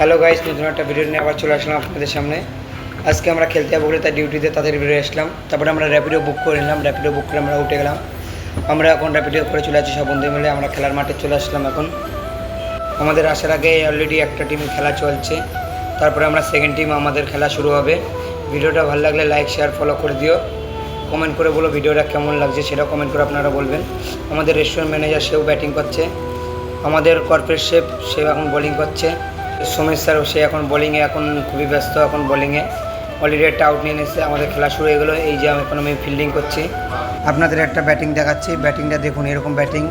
Hello guys নতুন একটা video নিয়ে আবার চলে আসলাম আপনাদের সামনে। আজকে আমরা খেলতে যাব বলে তার ডিউটিতে তাদের বেরিয়ে আসলাম। তারপরে আমরা র্যাপিডো বুক করে নিলাম। র্যাপিডো বুক করে আমরা উঠে গেলাম। আমরা এখন র্যাপিডো করে চলে আসছি সব বন্ধু মিলে। আমরা খেলার মাঠে চলে আসলাম এখন। আমাদের আসার আগে অলরেডি একটা টিম খেলা চলছে। তারপরে আমরা সেকেন্ড টিম আমাদের খেলা শুরু হবে। ভিডিওটা ভালো লাগলে লাইক শেয়ার ফলো করে দিও। কমেন্ট করে বলো ভিডিওটা কেমন লাগছে সেটা কমেন্ট করে আপনারা বলবেন। আমাদের রেস্টুরেন্ট ম্যানেজার সেও ব্যাটিং করছে। আমাদের কর্পোরেট শেফ সে এখন বোলিং করছে। সোমেশ স্যার সে এখন বোলিংয়ে এখন খুবই ব্যস্ত এখন বোলিংয়ে অলরেডি একটা আউট নিয়ে নিয়েছে আমাদের খেলা শুরু হয়ে গেলো এই যে আমি এখন আমি ফিল্ডিং করছি আপনাদের একটা ব্যাটিং দেখাচ্ছি ব্যাটিংটা দেখুন এরকম ব্যাটিং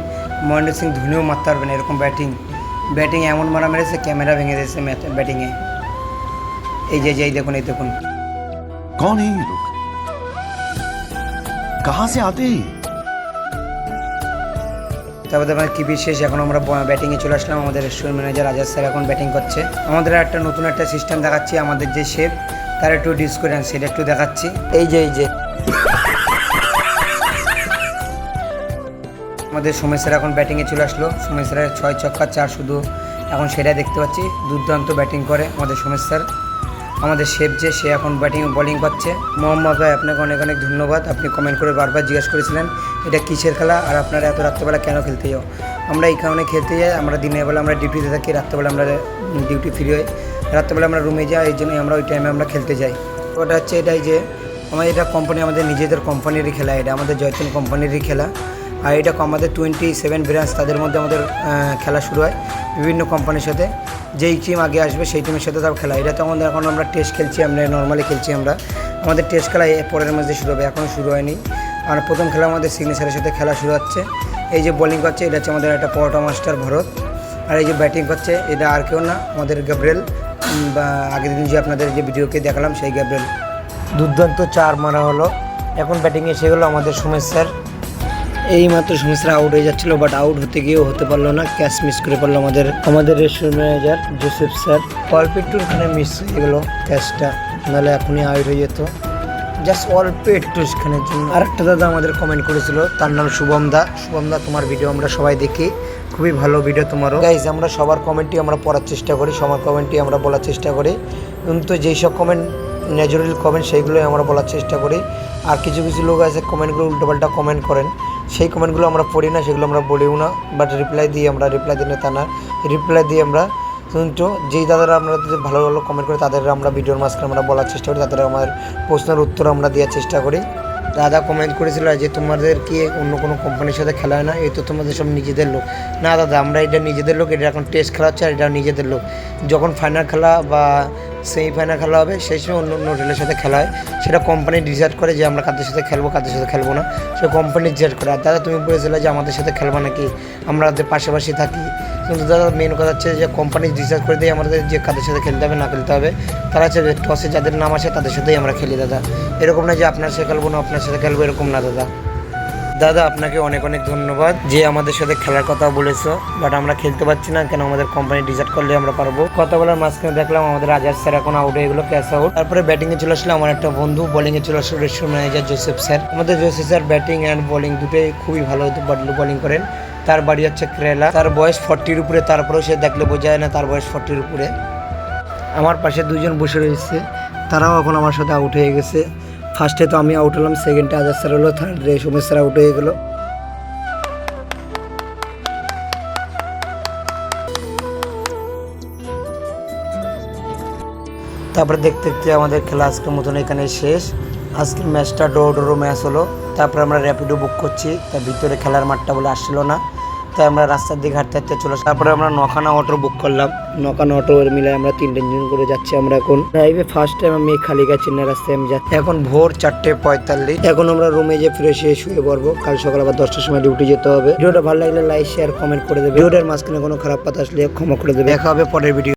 মহেন্দ্র সিং ধোনিও মারতে পারবেন এরকম ব্যাটিং ব্যাটিং এমন মারা মেরেছে ক্যামেরা ভেঙে দিয়েছে ব্যাটিংয়ে এই যে যে এই দেখুন এই দেখুন कौन है ये लोग कहां से आते हैं ये? তারপরে আমার কি বিশেষ এখন আমরা ব্যাটিংয়ে চলে আসলাম। আমাদের রেস্টুরেন্ট ম্যানেজার আজাদ স্যার এখন ব্যাটিং করছে। আমাদের একটা নতুন একটা সিস্টেম দেখাচ্ছি, আমাদের যে শেফ তার একটু ডিস করেন সেটা একটু দেখাচ্ছি। এই যে এই যে। আমাদের সোমেশ স্যার এখন ব্যাটিংয়ে চলে আসলো। সোমেশ স্যারের ছয় ছক্কা, চার শুধু এখন সেটা দেখতে পাচ্ছি। দুর্দান্ত ব্যাটিং করে আমাদের সোমেশ স্যার আমাদের শেফ যে, সে এখন ব্যাটিং বোলিং করছে। মোহাম্মদ ভাই, আপনাকে অনেক অনেক ধন্যবাদ। আপনি কমেন্ট করে বারবার জিজ্ঞেস করেছিলেন, এটা কিসের খেলা? আর আপনারা এত রাত্রেবেলা কেন খেলতে যাও? আমরা এই কারণে খেলতে যাই। আমরা দিনের বেলা আমরা ডিউটিতে থাকি, রাত্রেবেলা আমরা ডিউটি ফ্রি হই। রাত্রেবেলা আমরা রুমে যাই, এই জন্যই আমরা ওই টাইমে আমরা খেলতে যাই। ওটা হচ্ছে এটাই যে, আমাদের এটা কোম্পানি আমাদের নিজেদের কোম্পানিরই খেলা এটা। আমাদের জয়তুন কোম্পানিরই খেলা। আর এটা আমাদের টোয়েন্টি সেভেন ব্রাঞ্চ তাদের মধ্যে আমাদের খেলা শুরু হয় বিভিন্ন কোম্পানির সাথে। যেই টিম আগে আসবে সেই টিমের সাথে তার খেলা এটা তো আমাদের এখন আমরা টেস্ট খেলছি আমরা নর্মালি খেলছি আমরা। আমাদের টেস্ট খেলা পরের মাসে শুরু হবে এখনও শুরু হয়নি। আর প্রথম খেলা আমাদের সিগনেচারের সাথে খেলা শুরু হচ্ছে। এই যে বোলিং করছে, এটা হচ্ছে আমাদের একটা পরোটা মাস্টার ভরত। আর এই যে ব্যাটিং করছে, এটা আর কেউ না, আমাদের গ্যাব্রেল বা আগের দিন যে আপনাদের যে ভিডিওকে দেখালাম, সেই গ্যাব্রেল দুর্দান্ত চার মারা হলো। এখন ব্যাটিংয়ে এসে গেলো আমাদের সোমেশ স্যার। এই মাত্র সমস্যা আউট হয়ে যাচ্ছিল বাট আউট হতে গিয়েও হতে পারল না। ক্যাচ মিস করে পারল আমাদের আমাদের রেস্টুরেন্ট ম্যানেজার জোসেফ স্যার অল্প একটু ওখানে মিস হয়ে গেলো ক্যাচটা নাহলে এখনই আউট হয়ে যেত। জাস্ট অল্প একটু জন্য। আরেকটা দাদা আমাদের কমেন্ট করেছিল, তার নাম শুভম দা। শুভম দা, তোমার ভিডিও আমরা সবাই দেখি। খুবই ভালো ভিডিও তোমারও। গাইজ আমরা সবার কমেন্টই আমরা পড়ার চেষ্টা করি, সবার কমেন্টই আমরা বলার চেষ্টা করি। কিন্তু যেই সব কমেন্ট ন্যাচুরাল কমেন্ট সেইগুলোই আমরা বলার চেষ্টা করি। আর কিছু কিছু লোক আছে কমেন্টগুলো উল্টোপাল্টা কমেন্ট করেন। সেই কমেন্টগুলো আমরা পড়ি না, সেগুলো আমরা বলিও না বাট রিপ্লাই দিই আমরা রিপ্লাই দিই না তা না। রিপ্লাই দিই আমরা কিন্তু যেই দাদারা আমরা যদি ভালো ভালো কমেন্ট করি তাদের আমরা ভিডিওর মাঝখানে আমরা বলার চেষ্টা করি তাদের আমাদের প্রশ্নের উত্তর আমরা দেওয়ার চেষ্টা করি। দাদা কমেন্ট করেছিল যে তোমাদের কি অন্য কোনো কোম্পানির সাথে খেলা হয় না? এই তো তোমাদের সব নিজেদের লোক। না দাদা, আমরা এটা নিজেদের লোক, এটা এখন টেস্ট খেলা হচ্ছে আর এটা নিজেদের লোক। যখন ফাইনাল খেলা বা সেমিফাইনাল খেলা হবে। সেই সময় অন্য অন্য হোটেলের সাথে খেলা হয়। সেটা কোম্পানি ডিসাইড করে যে আমরা কাদের সাথে খেলব, কাদের সাথে খেলব না। সে কোম্পানি ডিসাইড করে। আর দাদা, তুমি বলেছিলে যে আমাদের সাথে খেলবা নাকি? আমরা পাশাপাশি থাকি। কিন্তু দাদা মেন কথা হচ্ছে যে কোম্পানি ডিসাইড করে দিয়ে আমাদের যে কাদের সাথে খেলতে হবে, না খেলতে হবে। তারা হচ্ছে টসে যাদের নাম আসে তাদের সাথেই আমরা খেলি, দাদা। এরকম না যে আপনার সাথে খেলব না, আপনার সাথে খেলব, এরকম না, দাদা। দাদা, আপনাকে অনেক অনেক ধন্যবাদ যে আমাদের সাথে খেলার কথা বলেছ বাট আমরা খেলতে পারছি না, কেন আমাদের কোম্পানি ডিসাইড করলে আমরা পারব? কথা বলার মাঝখানে দেখলাম আমাদের রাজার স্যার এখন আউট হয়ে গেলো ক্যাশ আউট তারপরে ব্যাটিং এ চলে আসলো আমার একটা বন্ধু বোলিং এ চলে আসলো রেস্টুরেন্ট ম্যানেজার জোসেফ স্যার আমাদের Joseph sir batting and bowling দুটোই খুবই ভালো হতো বোলিং করেন। তার বাড়ি হচ্ছে কেরালা তার বয়স ফর্টির উপরে, তারপরেও সে দেখলে বোঝা যায় না তার বয়স ফর্টির উপরে। আমার পাশে দুজন বসে রয়েছে, তারাও এখন আমার সাথে আউট হয়ে গেছে। ফার্স্টে তো আমি আউট হলাম সেকেন্ডে আজাদ স্যার হলো থার্ডে সোমেশ স্যার আউট হয়ে গেলো। তারপরে দেখতে দেখতে আমাদের খেলা আজকের মতন এখানে শেষ। আজকের ম্যাচটা ডো ডোরো ম্যাচ হলো। তারপরে আমরা র্যাপিডো বুক করছি। তার ভিতরে খেলার মাঠটা বলে আসছিল না। তাই আমরা রাস্তার দিকে হাঁটতে হাঁটতে চলে। তারপরে আমরা নখানা অটো বুক করলাম। নখানা অটো মিলে আমরা তিন তিনজন করে যাচ্ছি আমরা এখন। ড্রাইভে ফার্স্ট টাইম আমি খালি গেছি না রাস্তায় আমি যাচ্ছি। এখন ভোর চারটে পঁয়তাল্লিশ। এখন আমরা রুমে যে ফ্রেশ হয়ে শুয়ে পড়ব। কাল সকাল আবার দশটার সময় ডিউটি যেতে হবে। ভিডিওটা ভালো লাগলে লাইক শেয়ার কমেন্ট করে দেবে। ভিডিওটার মাঝখানে কোনো খারাপ কথা আসলে ক্ষমা করে দেবে। দেখা হবে পরের ভিডিও